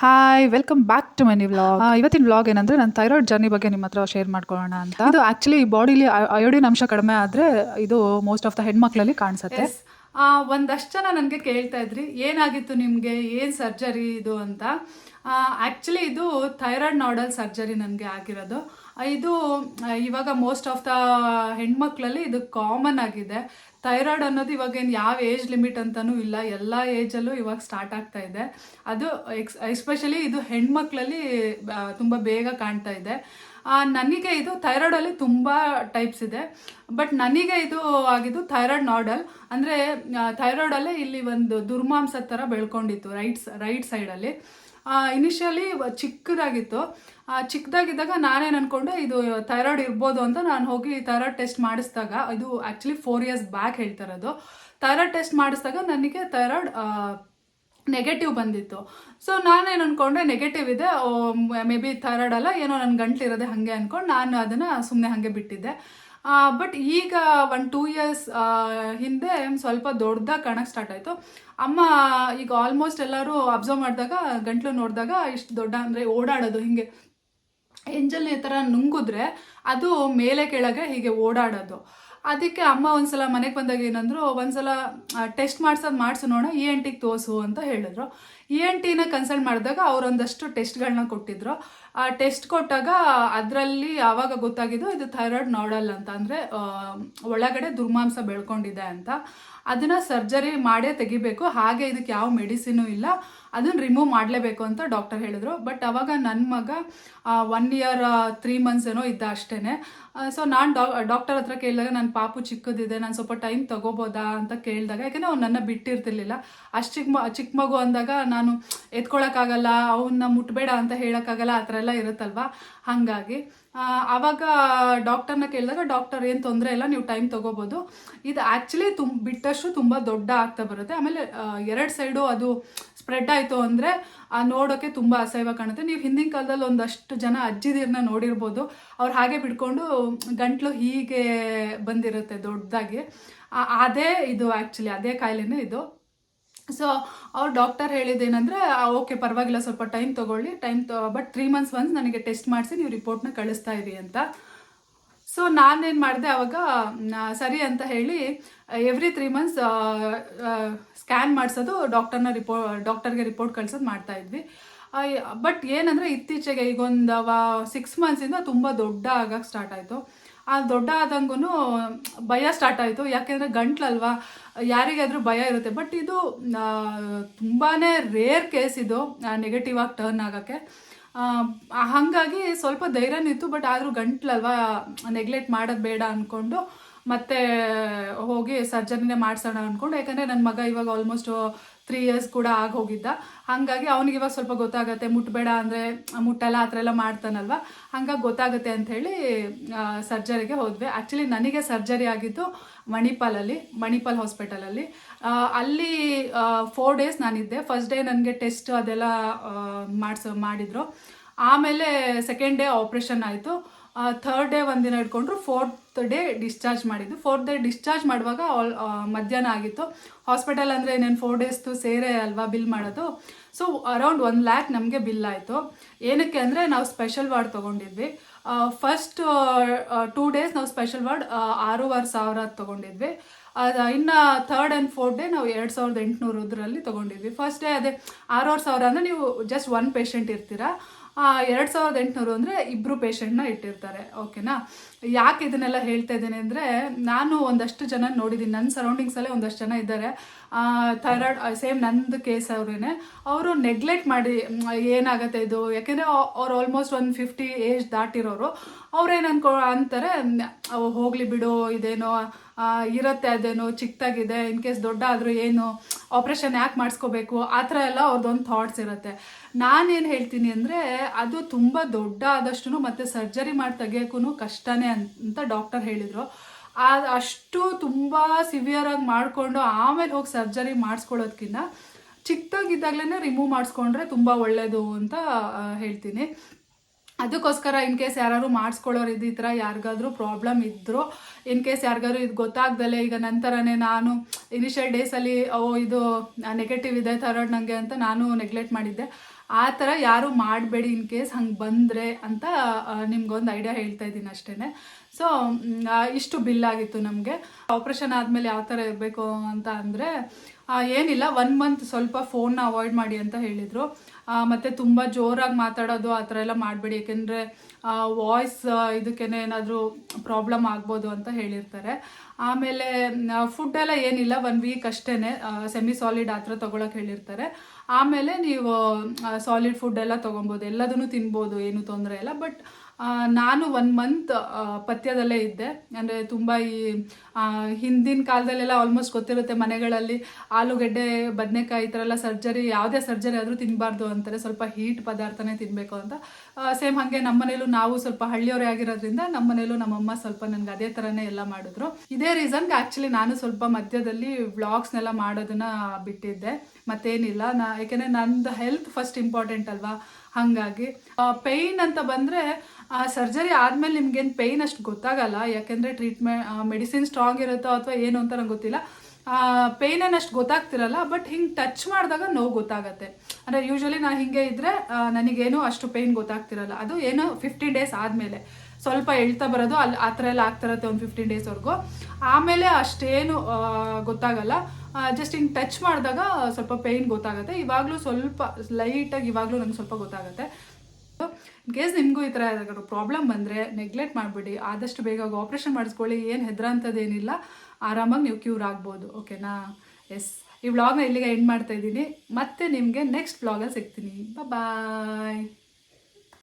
Hi welcome back to my vlog ಇವತ್ತಿನ vlog ಏನಂದ್ರೆ ನಾನು ಥೈರಾಯ್ಡ್ ಜರ್ನಿ ಬಗ್ಗೆ ನಿಮ್ಮ ಹತ್ರ ಶೇರ್ ಮಾಡ್ಕೊಳ್ಳೋಣ ಅಂತ. ಇದು ಆಕ್ಚುಲಿ ಬಾಡಿಲಿ ಅಯೋಡಿನ್ ಅಂಶ ಕಡಿಮೆ ಆದ್ರೆ ಇದು ಮೋಸ್ಟ್ ಆಫ್ ದ ಹೆಣ್ಮಕ್ಳಲ್ಲಿ ಕಾಣಿಸುತ್ತೆ. ಒಂದಷ್ಟು ಜನ ನನಗೆ ಕೇಳ್ತಾ ಇದ್ರಿ, ಏನಾಗಿತ್ತು ನಿಮಗೆ, ಏನು ಸರ್ಜರಿ ಇದು ಅಂತ? ಆ್ಯಕ್ಚುಲಿ ಇದು ಥೈರಾಯ್ಡ್ ನಾಡಲ್ ಸರ್ಜರಿ ನನಗೆ ಆಗಿರೋದು. ಇದು, ಇವಾಗ ಮೋಸ್ಟ್ ಆಫ್ ದ ಹೆಣ್ಮಕ್ಳಲ್ಲಿ ಇದು ಕಾಮನ್ ಆಗಿದೆ. ಥೈರಾಯ್ಡ್ ಅನ್ನೋದು ಇವಾಗ ಏನು ಯಾವ ಏಜ್ ಲಿಮಿಟ್ ಅಂತಲೂ ಇಲ್ಲ. ಎಲ್ಲ ಏಜಲ್ಲೂ ಇವಾಗ ಸ್ಟಾರ್ಟ್ ಆಗ್ತಾ ಇದೆ. ಅದು ಎಕ್ಸ್ ಎಸ್ಪೆಷಲಿ ಇದು ಹೆಣ್ಮಕ್ಳಲ್ಲಿ ತುಂಬ ಬೇಗ ಕಾಣ್ತಾ ಇದೆ. ನನಗೆ ಇದು ಥೈರಾಯ್ಡಲ್ಲಿ ತುಂಬ ಟೈಪ್ಸ್ ಇದೆ. ಬಟ್ ನನಗೆ ಇದು ಆಗಿದ್ದು ಥೈರಾಯ್ಡ್ ನಾಡಲ್ ಅಂದರೆ ಥೈರಾಯ್ಡಲ್ಲೇ ಇಲ್ಲಿ ಒಂದು ದುರ್ಮಾಂಸ ಥರ ಬೆಳ್ಕೊಂಡಿತ್ತು ರೈಟ್ ರೈಟ್ ಸೈಡಲ್ಲಿ ಇನಿಷಿಯಲಿ ಚಿಕ್ಕದಾಗಿತ್ತು. ಚಿಕ್ಕದಾಗಿದ್ದಾಗ ನಾನೇನು ಅನ್ಕೊಂಡೆ, ಇದು ಥೈರಾಯ್ಡ್ ಇರ್ಬೋದು ಅಂತ ನಾನು ಹೋಗಿ ಥೈರಾಯ್ಡ್ ಟೆಸ್ಟ್ ಮಾಡಿಸಿದಾಗ, ಇದು ಆ್ಯಕ್ಚುಲಿ ಫೋರ್ ಇಯರ್ಸ್ ಬ್ಯಾಕ್ ಹೇಳ್ತಾ ಇರೋದು. ಥೈರಾಯ್ಡ್ ಟೆಸ್ಟ್ ಮಾಡಿಸಿದಾಗ ನನಗೆ ಥೈರಾಯ್ಡ್ ನೆಗೆಟಿವ್ ಬಂದಿತ್ತು. ಸೊ ನಾನೇನು ಅನ್ಕೊಂಡೆ ನೆಗೆಟಿವ್ ಇದೆ. ಮೇ ಬಿ ಥೈರಾಯ್ಡ್ ಅಲ್ಲ, ಏನೋ ನನ್ನ ಗಂಟ್ಲಿರೋದೆ ಹಾಗೆ ಅಂದ್ಕೊಂಡು ನಾನು ಅದನ್ನು ಸುಮ್ಮನೆ ಹಾಗೆ ಬಿಟ್ಟಿದ್ದೆ. ಬಟ್ ಈಗ ಒನ್ ಟೂ ಇಯರ್ಸ್ ಹಿಂದೆ ಸ್ವಲ್ಪ ದೊಡ್ಡದಾಗಿ ಕಾಣಕ್ಕೆ ಸ್ಟಾರ್ಟ್ ಆಯಿತು. ಅಮ್ಮ ಈಗ ಆಲ್ಮೋಸ್ಟ್ ಎಲ್ಲರೂ ಅಬ್ಸರ್ವ್ ಮಾಡಿದಾಗ, ಗಂಟ್ಲು ನೋಡಿದಾಗ ಇಷ್ಟು ದೊಡ್ಡ, ಅಂದರೆ ಓಡಾಡೋದು ಹಿಂಗೆ. ಎಂಜಲ್ ಈ ಥರ ನುಂಗಿದ್ರೆ ಅದು ಮೇಲೆ ಕೆಳಗೆ ಹೀಗೆ ಓಡಾಡೋದು. ಅದಕ್ಕೆ ಅಮ್ಮ ಒಂದ್ಸಲ ಮನೆಗೆ ಬಂದಾಗ ಏನಂದ್ರು, ಒಂದ್ಸಲ ಟೆಸ್ಟ್ ಮಾಡ್ಸೋದು ಮಾಡಿಸು ನೋಡ ಇ ಎನ್ ಟಿಗೆ ತೋರಿಸು ಅಂತ ಹೇಳಿದ್ರು. ಇ ಎನ್ ಟಿನ ಕನ್ಸಲ್ಟ್ ಮಾಡಿದಾಗ ಅವರೊಂದಷ್ಟು ಟೆಸ್ಟ್ಗಳನ್ನ ಕೊಟ್ಟಿದ್ರು. ಆ ಟೆಸ್ಟ್ ಕೊಟ್ಟಾಗ ಅದರಲ್ಲಿ ಯಾವಾಗ ಗೊತ್ತಾಗಿದ್ದು ಇದು ಥೈರಾಯ್ಡ್ ನೋಡಲ್ ಅಂತ. ಅಂದರೆ ಒಳಗಡೆ ದುರ್ಮಾಂಸ ಬೆಳ್ಕೊಂಡಿದೆ ಅಂತ. ಅದನ್ನ ಸರ್ಜರಿ ಮಾಡೇ ತೆಗಿಬೇಕು. ಹಾಗೆ ಇದಕ್ಕೆ ಯಾವ ಮೆಡಿಸಿನ್ ಇಲ್ಲ. ಅದನ್ನ ರಿಮೂವ್ ಮಾಡಲೇಬೇಕು ಅಂತ ಡಾಕ್ಟರ್ ಹೇಳಿದ್ರು. ಬಟ್ ಅವಾಗ ನನ್ನ ಮಗ ಒನ್ ಇಯರ್ ತ್ರೀ ಮಂತ್ಸ್ ಏನೋ ಇದ್ದ ಅಷ್ಟೇನೆ. ಸೊ ನಾನು ಡಾಕ್ಟರ್ ಹತ್ರ ಕೇಳಿದಾಗ ನನ್ನ ಪಾಪು ಚಿಕ್ಕದಿದೆ, ನಾನು ಸ್ವಲ್ಪ ಟೈಮ್ ತಗೋಬೋದಾ ಅಂತ ಕೇಳಿದಾಗ, ಯಾಕಂದರೆ ಅವ್ನು ನನ್ನ ಬಿಟ್ಟಿರ್ತಿರ್ಲಿಲ್ಲ. ಅಷ್ಟು ಚಿಕ್ಕ ಮ ಚಿಕ್ಕ ಮಗು ಅಂದಾಗ ನಾನು ಎತ್ಕೊಳ್ಳೋಕ್ಕಾಗಲ್ಲ ಅವನ್ನ ಮುಟ್ಬೇಡ ಅಂತ ಹೇಳೋಕ್ಕಾಗಲ್ಲ, ಆ ಥರ ಎಲ್ಲ ಇರುತ್ತಲ್ವಾ? ಹಾಗಾಗಿ ಆವಾಗ ಡಾಕ್ಟರ್ನ ಕೇಳಿದಾಗ ಡಾಕ್ಟರ್ ಏನು ತೊಂದರೆ ಇಲ್ಲ, ನೀವು ಟೈಮ್ ತೊಗೋಬೋದು. ಇದು ಆ್ಯಕ್ಚುಲಿ ತುಂಬ ಬಿಟ್ಟಷ್ಟು ತುಂಬ ದೊಡ್ಡ ಆಗ್ತಾ ಬರುತ್ತೆ. ಆಮೇಲೆ ಎರಡು ಸೈಡು ಅದು ಸ್ಪ್ರೆಡ್ ಆಯಿತು ಅಂದರೆ ನೋಡೋಕ್ಕೆ ತುಂಬ ಅಸಹ್ಯ ಕಾಣುತ್ತೆ. ನೀವು ಹಿಂದಿನ ಕಾಲದಲ್ಲಿ ಒಂದಷ್ಟು ಜನ ಅಜ್ಜಿದಿರನ್ನ ನೋಡಿರ್ಬೋದು. ಅವ್ರು ಹಾಗೆ ಬಿಡ್ಕೊಂಡು ಗಂಟ್ಲು ಹೀಗೆ ಬಂದಿರುತ್ತೆ ದೊಡ್ಡದಾಗಿ. ಅದೇ ಇದು ಆ್ಯಕ್ಚುಲಿ ಅದೇ ಕಾಯಿಲೆನೇ ಇದು. ಸೊ ಅವ್ರು ಡಾಕ್ಟರ್ ಹೇಳಿದ್ದೇನೆಂದರೆ ಓಕೆ ಪರವಾಗಿಲ್ಲ, ಸ್ವಲ್ಪ ಟೈಮ್ ತೊಗೊಳ್ಳಿ time but three months once ನನಗೆ ಟೆಸ್ಟ್ ಮಾಡಿಸಿ, ನೀವು ರಿಪೋರ್ಟ್ನ ಕಳಿಸ್ತಾ ಇರಿ ಅಂತ. ಸೊ ನಾನೇನು ಮಾಡಿದೆ ಅವಾಗ ಸರಿ ಅಂತ ಹೇಳಿ ಎವ್ರಿ ತ್ರೀ ಮಂತ್ಸ್ ಸ್ಕ್ಯಾನ್ ಮಾಡಿಸೋದು ಡಾಕ್ಟರ್ನ ರಿಪೋ ಡಾಕ್ಟರ್ಗೆ ರಿಪೋರ್ಟ್ ಕಳ್ಸೋದು ಮಾಡ್ತಾ ಇದ್ವಿ. ಬಟ್ ಏನಂದರೆ ಇತ್ತೀಚೆಗೆ ಈಗ ಒಂದು ಸಿಕ್ಸ್ ಮಂತ್ಸಿಂದ ತುಂಬ ದೊಡ್ಡ ಆಗಕ್ಕೆ ಸ್ಟಾರ್ಟ್ ಆಯಿತು. ಆ ದೊಡ್ಡ ಆದಂಗೂ ಭಯ ಸ್ಟಾರ್ಟ್ ಆಯಿತು. ಯಾಕೆಂದರೆ ಗಂಟ್ಲಲ್ವಾ, ಯಾರಿಗಾದ್ರೂ ಭಯ ಇರುತ್ತೆ. ಬಟ್ ಇದು ತುಂಬಾ ರೇರ್ ಕೇಸ್ ಇದು ನೆಗೆಟಿವ್ ಆಗಿ ಟರ್ನ್ ಆಗೋಕ್ಕೆ. ಹಾಗಾಗಿ ಸ್ವಲ್ಪ ಧೈರ್ಯನೂ ಇತ್ತು ಬಟ್ ಆದರೂ ಗಂಟ್ಲಲ್ವಾ ನೆಗ್ಲೆಕ್ಟ್ ಮಾಡೋದು ಬೇಡ ಅಂದ್ಕೊಂಡು ಮತ್ತೆ ಹೋಗಿ ಸರ್ಜರಿನೇ ಮಾಡಿಸೋಣ ಅಂದ್ಕೊಂಡು ಯಾಕಂದರೆ ನನ್ನ ಮಗ ಇವಾಗ ಆಲ್ಮೋಸ್ಟ್ ತ್ರೀ ಇಯರ್ಸ್ ಕೂಡ ಆಗಿ ಹೋಗಿದ್ದ. ಹಾಗಾಗಿ ಅವನಿಗೆ ಇವಾಗ ಸ್ವಲ್ಪ ಗೊತ್ತಾಗತ್ತೆ. ಮುಟ್ಟಬೇಡ ಅಂದರೆ ಮುಟ್ಟಲ್ಲ, ಆ ಥರ ಎಲ್ಲ ಮಾಡ್ತಾನಲ್ವ? ಹಂಗಾಗಿ ಗೊತ್ತಾಗುತ್ತೆ ಅಂಥೇಳಿ ಸರ್ಜರಿಗೆ ಹೋದ್ವಿ. ಆ್ಯಕ್ಚುಲಿ ನನಗೆ ಸರ್ಜರಿ ಆಗಿದ್ದು ಮಣಿಪಾಲಲ್ಲಿ, ಮಣಿಪಾಲ್ ಹಾಸ್ಪಿಟಲಲ್ಲಿ ಅಲ್ಲಿ. ಫೋರ್ ಡೇಸ್ ನಾನಿದ್ದೆ. ಫಸ್ಟ್ ಡೇ ನನಗೆ ಟೆಸ್ಟ್ ಅದೆಲ್ಲ ಮಾಡಿಸೋ, ಮಾಡಿದರು. ಆಮೇಲೆ ಸೆಕೆಂಡ್ ಡೇ ಆಪ್ರೇಷನ್ ಆಯಿತು. ಥರ್ಡ್ ಡೇ ಒಂದಿನ ಇಟ್ಕೊಂಡ್ರು ಫೋರ್ತ್ ಡೇ ಡಿಸ್ಚಾರ್ಜ್ ಮಾಡಿದ್ದು. ಫೋರ್ತ್ ಡೇ ಡಿಸ್ಚಾರ್ಜ್ ಮಾಡುವಾಗ ಆಲ್ ಮಧ್ಯಾಹ್ನ ಆಗಿತ್ತು. ಹಾಸ್ಪಿಟಲ್ ಅಂದರೆ ಇನ್ನೇನು ಫೋರ್ ಡೇಸ್ದು ಸೇರೆ ಅಲ್ವಾ ಬಿಲ್ ಮಾಡೋದು? ಸೊ ಅರೌಂಡ್ ಒನ್ ಲ್ಯಾಕ್ ನಮಗೆ ಬಿಲ್ ಆಯಿತು. ಏನಕ್ಕೆ ಅಂದರೆ ನಾವು ಸ್ಪೆಷಲ್ ವಾರ್ಡ್ ತೊಗೊಂಡಿದ್ವಿ. ಫಸ್ಟ್ ಟೂ ಡೇಸ್ ನಾವು ಸ್ಪೆಷಲ್ ವಾರ್ಡ್ ಆರೂವರೆ ಸಾವಿರ ತೊಗೊಂಡಿದ್ವಿ. ಅದು, ಇನ್ನು ಥರ್ಡ್ ಆ್ಯಂಡ್ ಫೋರ್ತ್ ಡೇ ನಾವು ಎರಡು ಸಾವಿರದ ಎಂಟುನೂರದ್ರಲ್ಲಿ ತೊಗೊಂಡಿದ್ವಿ. ಫಸ್ಟ್ ಡೇ ಅದೇ ಆರೂವರೆ ಸಾವಿರ ಅಂದರೆ ನೀವು ಜಸ್ಟ್ ಒನ್ ಪೇಷಂಟ್ ಇರ್ತೀರಾ. ಎರಡು ಸಾವಿರದ ಎಂಟುನೂರು ಅಂದರೆ ಇಬ್ಬರು ಪೇಷಂಟ್ನ ಇಟ್ಟಿರ್ತಾರೆ ಓಕೆನಾ ಯಾಕೆ ಇದನ್ನೆಲ್ಲ ಹೇಳ್ತಾ ಇದ್ದೀನಿ ಅಂದರೆ, ನಾನು ಒಂದಷ್ಟು ಜನ ನೋಡಿದ್ದೀನಿ ನನ್ನ ಸರೌಂಡಿಂಗ್ಸಲ್ಲೇ ಒಂದಷ್ಟು ಜನ ಇದ್ದಾರೆ. ಥೈರಾಯ್ಡ್ ಸೇಮ್ ನಂದು ಕೇಸ್ ಅವ್ರೇನೆ. ಅವರು ನೆಗ್ಲೆಕ್ಟ್ ಮಾಡಿ ಏನಾಗುತ್ತೆ ಇದು? ಯಾಕೆಂದರೆ ಅವ್ರು ಆಲ್ಮೋಸ್ಟ್ ಒಂದು ಫಿಫ್ಟಿ ಏಜ್ ದಾಟಿರೋರು. ಅವ್ರೇನು ಅನ್ಕೋ, ಅಂತಾರೆ ಹೋಗಲಿ ಬಿಡು, ಇದೇನೋ ಇರುತ್ತೆ ಅದೇನು ಚಿಕ್ಕದಾಗಿದೆ ಇನ್ ಕೇಸ್ ದೊಡ್ಡ ಆದರೂ ಏನು ಆಪ್ರೇಷನ್ ಯಾಕೆ ಮಾಡಿಸ್ಕೋಬೇಕು, ಆ ಥರ ಎಲ್ಲ ಅವ್ರದ್ದೊಂದು ಥಾಟ್ಸ್ ಇರುತ್ತೆ. ನಾನೇನು ಹೇಳ್ತೀನಿ ಅಂದರೆ, ಅದು ತುಂಬ ದೊಡ್ಡ ಆದಷ್ಟು ಮತ್ತು ಸರ್ಜರಿ ಮಾಡಿ ತೆಗಿಯೋಕ್ಕೂ ಕಷ್ಟನೇ ಅಂತ ಡಾಕ್ಟರ್ ಹೇಳಿದರು. ಅಷ್ಟು ತುಂಬ ಸಿವಿಯರಾಗಿ ಮಾಡಿಕೊಂಡು ಆಮೇಲೆ ಹೋಗಿ ಸರ್ಜರಿ ಮಾಡಿಸ್ಕೊಳ್ಳೋದ್ಕಿಂತ ಚಿಕ್ಕದಾಗಿದ್ದಾಗಲೇ ರಿಮೂವ್ ಮಾಡಿಸ್ಕೊಂಡ್ರೆ ತುಂಬ ಒಳ್ಳೆಯದು ಅಂತ ಹೇಳ್ತೀನಿ. ಅದಕ್ಕೋಸ್ಕರ ಇನ್ ಕೇಸ್ ಯಾರು ಮಾಡಿಸ್ಕೊಳ್ಳೋರು ಇದು ಈ ಥರ ಯಾರಿಗಾದ್ರೂ ಪ್ರಾಬ್ಲಮ್ ಇದ್ದರೂ ಇನ್ ಕೇಸ್ ಯಾರಿಗಾದ್ರೂ ಇದು ಗೊತ್ತಾಗ್ದಲೆ ಈಗ ನಂತರನೇ ನಾನು ಇನಿಷಿಯಲ್ ಡೇಸಲ್ಲಿ ಓ, ಇದು ನೆಗೆಟಿವ್ ಇದೆ ಥರಡ್ ನನಗೆ ಅಂತ ನಾನು ನೆಗ್ಲೆಕ್ಟ್ ಮಾಡಿದ್ದೆ. ಆ ಥರ ಯಾರು ಮಾಡಬೇಡಿ ಇನ್ ಕೇಸ್ ಹಂಗೆ ಬಂದರೆ ಅಂತ ನಿಮ್ಗೊಂದು ಐಡಿಯಾ ಹೇಳ್ತಾ ಇದ್ದೀನಿ ಅಷ್ಟೇ ಸೊ ಇಷ್ಟು ಬಿಲ್ ಆಗಿತ್ತು ನಮಗೆ. ಆಪ್ರೇಷನ್ ಆದಮೇಲೆ ಯಾವ ಥರ ಇರಬೇಕು ಅಂತ ಅಂದರೆ ಏನಿಲ್ಲ ಒನ್ ಮಂತ್ ಸ್ವಲ್ಪ ಫೋನ್ನ ಅವಾಯ್ಡ್ ಮಾಡಿ ಅಂತ ಹೇಳಿದರು. ಮತ್ತು ತುಂಬ ಜೋರಾಗಿ ಮಾತಾಡೋದು ಆ ಥರ ಎಲ್ಲ ಮಾಡಬೇಡಿ. ಯಾಕೆಂದರೆ ವಾಯ್ಸ್ ಇದಕ್ಕೇನೆ ಏನಾದರೂ ಪ್ರಾಬ್ಲಮ್ ಆಗ್ಬೋದು ಅಂತ ಹೇಳಿರ್ತಾರೆ. ಆಮೇಲೆ ಫುಡ್ ಎಲ್ಲ ಏನಿಲ್ಲ ಒನ್ ವೀಕ್ ಅಷ್ಟೇ ಸೆಮಿ ಸಾಲಿಡ್ ಆ ಥರ ತೊಗೊಳಕ್ಕೆ ಹೇಳಿರ್ತಾರೆ. ಆಮೇಲೆ ನೀವು ಸಾಲಿಡ್ ಫುಡ್ ಎಲ್ಲ ತೊಗೊಬೋದು. ಎಲ್ಲದನ್ನು ತಿನ್ಬೋದು, ಏನು ತೊಂದರೆ ಇಲ್ಲ. ಬಟ್ ನಾನು ಒನ್ ಮಂತ್ ಪಥ್ಯದಲ್ಲೇ ಇದ್ದೆ. ಅಂದರೆ ತುಂಬ ಈ ಹಿಂದಿನ ಕಾಲದಲ್ಲೆಲ್ಲ ಆಲ್ಮೋಸ್ಟ್ ಗೊತ್ತಿರುತ್ತೆ ಮನೆಗಳಲ್ಲಿ ಆಲೂಗೆಡ್ಡೆ, ಬದನೆಕಾಯಿ ಈ ಥರ ಎಲ್ಲ ಸರ್ಜರಿ, ಯಾವುದೇ ಸರ್ಜರಿ ಆದರೂ ತಿನ್ನಬಾರ್ದು ಅಂತಾರೆ. ಸ್ವಲ್ಪ ಹೀಟ್ ಪದಾರ್ಥನೇ ತಿನ್ನಬೇಕು ಅಂತ. ಸೇಮ್ ಹಾಗೆ ನಮ್ಮನೇಲೂ ನಾವು ಸ್ವಲ್ಪ ಹಳ್ಳಿಯವರೇ ಆಗಿರೋದ್ರಿಂದ ನಮ್ಮನೇಲೂ ನಮ್ಮಮ್ಮ ಸ್ವಲ್ಪ ನನಗೆ ಅದೇ ಥರನೇ ಎಲ್ಲ ಮಾಡಿದ್ರು. ಇದೇ ರೀಸನ್ಗೆ ಆ್ಯಕ್ಚುಲಿ ನಾನು ಸ್ವಲ್ಪ ಮಧ್ಯದಲ್ಲಿ ವ್ಲಾಗ್ಸ್ನೆಲ್ಲ ಮಾಡೋದನ್ನ ಬಿಟ್ಟಿದ್ದೆ. ಮತ್ತೇನಿಲ್ಲ. ನಾ ಯಾಕೆಂದರೆ ನಂದು ಹೆಲ್ತ್ ಫಸ್ಟ್ ಇಂಪಾರ್ಟೆಂಟ್ ಅಲ್ವಾ? ಹಾಗಾಗಿ ಪೇಯ್ನ್ ಅಂತ ಬಂದರೆ ಸರ್ಜರಿ ಆದಮೇಲೆ ನಿಮ್ಗೇನು ಪೇಯ್ನ್ ಅಷ್ಟು ಗೊತ್ತಾಗಲ್ಲ, ಯಾಕೆಂದರೆ ಟ್ರೀಟ್ಮೆಂಟ್ ಮೆಡಿಸಿನ್ ಸ್ಟ್ರಾಂಗ್ ಇರುತ್ತೋ ಅಥವಾ ಏನು ಅಂತ ನಂಗೆ ಗೊತ್ತಿಲ್ಲ. ಪೇಯ್ನ್ ಏನು ಅಷ್ಟು ಗೊತ್ತಾಗ್ತಿರಲ್ಲ ಬಟ್ ಹಿಂಗೆ ಟಚ್ ಮಾಡಿದಾಗ ನೋವು ಗೊತ್ತಾಗತ್ತೆ. ಅಂದರೆ ಯೂಶ್ವಲಿ ನಾನು ಹಿಂಗೆ ಇದ್ದರೆ ನನಗೇನು ಅಷ್ಟು ಪೇಯ್ನ್ ಗೊತ್ತಾಗ್ತಿರಲ್ಲ. ಅದು ಏನು ಫಿಫ್ಟೀನ್ ಡೇಸ್ ಆದಮೇಲೆ. ಸ್ವಲ್ಪ ಎಳ್ತಾ ಬರೋದು, ಅಲ್ಲಿ ಆ ಥರ ಎಲ್ಲ ಆಗ್ತಿರತ್ತೆ ಒಂದು ಫಿಫ್ಟೀನ್ ಡೇಸ್ವರೆಗೂ ಆಮೇಲೆ ಅಷ್ಟೇನು ಗೊತ್ತಾಗಲ್ಲ. ಜಸ್ಟ್ ಹಿಂಗೆ ಟಚ್ ಮಾಡಿದಾಗ ಸ್ವಲ್ಪ ಪೇಯ್ನ್ ಗೊತ್ತಾಗುತ್ತೆ. ಇವಾಗಲೂ ಸ್ವಲ್ಪ ಲೈಟಾಗಿ ಇವಾಗಲೂ ನಂಗೆ ಸ್ವಲ್ಪ ಗೊತ್ತಾಗುತ್ತೆ. ಇನ್ ಕೇಸ್ ನಿಮಗೂ ಈ ಥರ ಪ್ರಾಬ್ಲಮ್ ಬಂದರೆ ನೆಗ್ಲೆಕ್ಟ್ ಮಾಡಿಬಿಡಿ. ಆದಷ್ಟು ಬೇಗ ಆಪ್ರೇಷನ್ ಮಾಡಿಸ್ಕೊಳ್ಳಿ. ಏನು ಹೆದ್ರಂಥದ್ದೇನಿಲ್ಲ ಆರಾಮಾಗಿ ನೀವು ಕ್ಯೂರ್ ಆಗ್ಬೋದು. ಓಕೆನಾ ಎಸ್ ಈ ವ್ಲಾಗ್ನ ಇಲ್ಲಿಗೆ ಎಂಡ್ ಮಾಡ್ತಾ ಇದ್ದೀನಿ. ಮತ್ತೆ ನಿಮಗೆ ನೆಕ್ಸ್ಟ್ ವ್ಲಾಗಲ್ಲಿ ಸಿಗ್ತೀನಿ. ಬಾಯ್